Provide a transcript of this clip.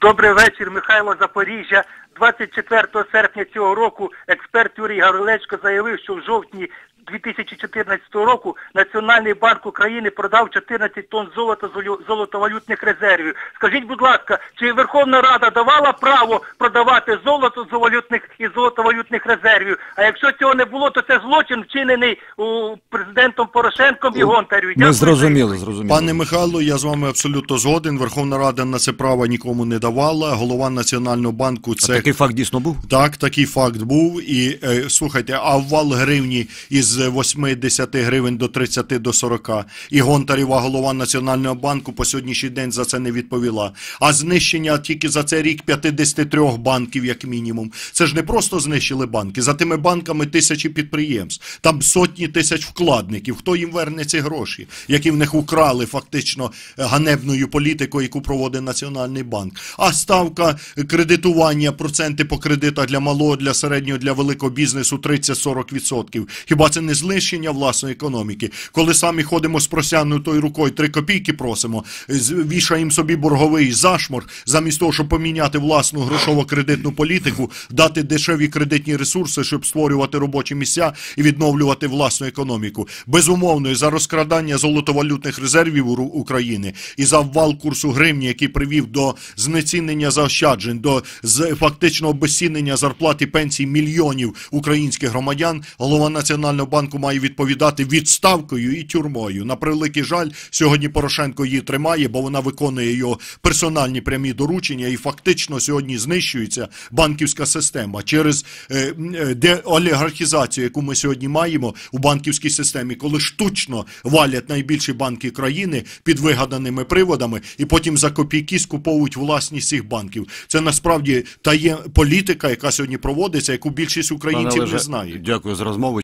Добрий вечір, Михайло Запоріжжя. 24 серпня цього року експерт Юрій Гаврилечко заявив, що в жовтні 2014 року Національний банк України продав 14 тонн золота з золотовалютних резервів. Скажіть, будь ласка, чи Верховна Рада давала право продавати золото з валютних і золотовалютних резервів? А якщо цього не було, то це злочин вчинений у президентом Порошенком і Гонтарю. Ми зрозуміли, зрозуміли. Пане Михайло, я з вами абсолютно згоден. Верховна Рада на це право нікому не давала. Голова Національного банку А це такий факт дійсно був? Так, такий факт був. І е, слухайте, а ввал гривні із 80 гривень до 30 до 40. І Гонтарєва, голова Національного банку, по сьогоднішній день за це не відповіла. А знищення тільки за цей рік 53 банків, як мінімум. Це ж не просто знищили банки. За тими банками тисячі підприємств. Там сотні тисяч вкладників. Хто їм верне ці гроші, які в них украли фактично е, ганебною політикою, яку проводить Національний банк. А ставка кредитування, проценти по кредитах для малого, для середнього, для великого бізнесу 30-40%. Хіба це не знищення власної економіки? Коли самі ходимо з просягнутою рукою, 3 копійки просимо, вішаємо собі борговий зашмор, замість того, щоб поміняти власну грошово-кредитну політику, дати дешеві кредитні ресурси, щоб створювати робочі місця і відновлювати власну економіку. Безумовно, за розкрадання золотовалютних резервів України і за ввал курсу гривні, який привів до знецінення заощаджень, до фактичного обезцінення зарплат і пенсій мільйонів українських громадян, голова Національного банку має відповідати відставкою і тюрмою. На превеликий жаль, сьогодні Порошенко її тримає, бо вона виконує його персональні прямі доручення, і фактично сьогодні знищується банківська система через е, е, деолігархізацію, яку ми сьогодні маємо у банківській системі, коли штучно валять найбільші банки країни під вигаданими приводами, і потім за копійки скуповують власність цих банків. Це насправді та є політика, яка сьогодні проводиться, яку більшість українців не знає. Дякую за розмову.